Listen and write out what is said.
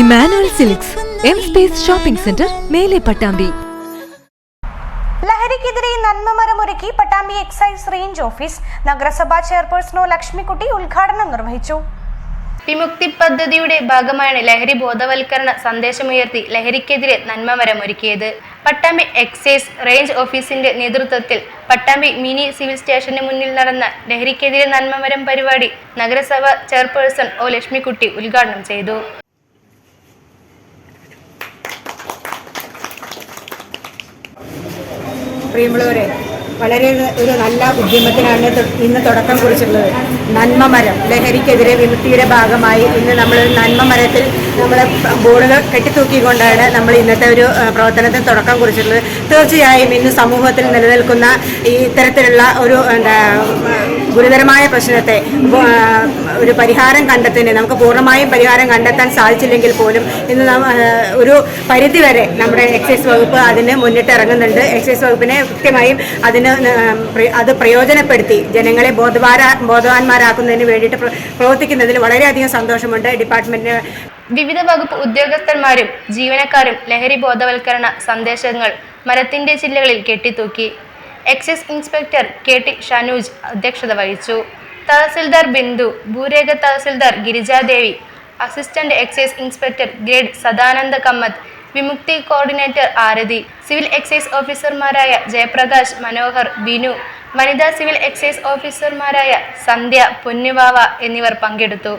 Emmanuel silks M space shopping centre മേലെ പട്ടാമ്പി. ലഹരിക്കെതിരെ നന്മമരമൊരുക്കി പട്ടാമ്പി എക്സൈസ് റേഞ്ച് ഓഫീസ് നഗരസഭാ ചെയർപേഴ്സൺ ലക്ഷ്മിക്കുട്ടി ഉദ്ഘാടനം നിർവഹിച്ചു. വിമുക്തി പദ്ധതിയുടെ ഭാഗമായാണ് ലഹരി ബോധവൽക്കരണ സന്ദേശമുയർത്തി ലഹരിക്കെതിരെ നന്മമരം ഒരുക്കിയത്. പട്ടാമ്പി എക്സൈസ് റേഞ്ച് ഓഫീസിന്റെ നേതൃത്വത്തിൽ പട്ടാമ്പി മിനി സിവിൽ സ്റ്റേഷന് മുന്നിൽ നടന്ന ലഹരിക്കെതിരെ നന്മമരം പരിപാടി നഗരസഭ ചെയർപേഴ്സൺ ഒ ലക്ഷ്മിക്കുട്ടി ഉദ്ഘാടനം ചെയ്തു. പ്രിയമുള്ളവരെ വളരെ ഒരു നല്ല ഉദ്യമത്തിനാണ് ഇന്ന് തുടക്കം കുറിച്ചിട്ടുള്ളത്. നന്മ മരം ലഹരിക്കെതിരെ വിമുക്തിയുടെ ഭാഗമായി ഇന്ന് നമ്മൾ നന്മ മരത്തിൽ നമ്മൾ ബോർഡുകൾ കെട്ടിത്തൂക്കിക്കൊണ്ടാണ് നമ്മൾ ഇന്നത്തെ ഒരു പ്രവർത്തനത്തിന് തുടക്കം കുറിച്ചിട്ടുള്ളത്. തീർച്ചയായും ഇന്ന് സമൂഹത്തിൽ നിലനിൽക്കുന്ന ഈ ഇത്തരത്തിലുള്ള ഒരു എന്താ ഗുരുതരമായ പ്രശ്നത്തെ ഒരു പരിഹാരം കണ്ടെത്തിന് നമുക്ക് പൂർണമായും പരിഹാരം കണ്ടെത്താൻ സാധിച്ചില്ലെങ്കിൽ പോലും ഇന്ന് ഒരു പരിധിവരെ നമ്മുടെ എക്സൈസ് വകുപ്പ് അതിന് മുന്നിട്ട് ഇറങ്ങുന്നുണ്ട്. എക്സൈസ് വകുപ്പിനെ കൃത്യമായും അതിന് അത് പ്രയോജനപ്പെടുത്തി ജനങ്ങളെ ബോധവാര ബോധവാന്മാരാക്കുന്നതിന് വേണ്ടിയിട്ട് പ്ര- പ്രവർത്തിക്കുന്നതിൽ വളരെയധികം സന്തോഷമുണ്ട്. ഡിപ്പാർട്ട്മെന്റിന് വിവിധ വകുപ്പ് ഉദ്യോഗസ്ഥന്മാരും ജീവനക്കാരും ലഹരി ബോധവൽക്കരണ സന്ദേശങ്ങൾ മരത്തിന്റെ ചില്ലകളിൽ കെട്ടിത്തൂക്കി. Excise inspector K T Shanuj അധ്യക്ഷത വഹിച്ചു. Tahsildar Bindu ഭൂരേഖ tahsildar Girijadevi assistant excise inspector grade Sadananda Kammath Vimukthi coordinator Arathi civil excise ഓഫീസർമാരായ ജയപ്രകാശ് മനോഹർ ബിനു വനിതാ സിവിൽ എക്സൈസ് ഓഫീസർമാരായ സന്ധ്യ പൊന്നുവാവ എന്നിവർ പങ്കെടുത്തു.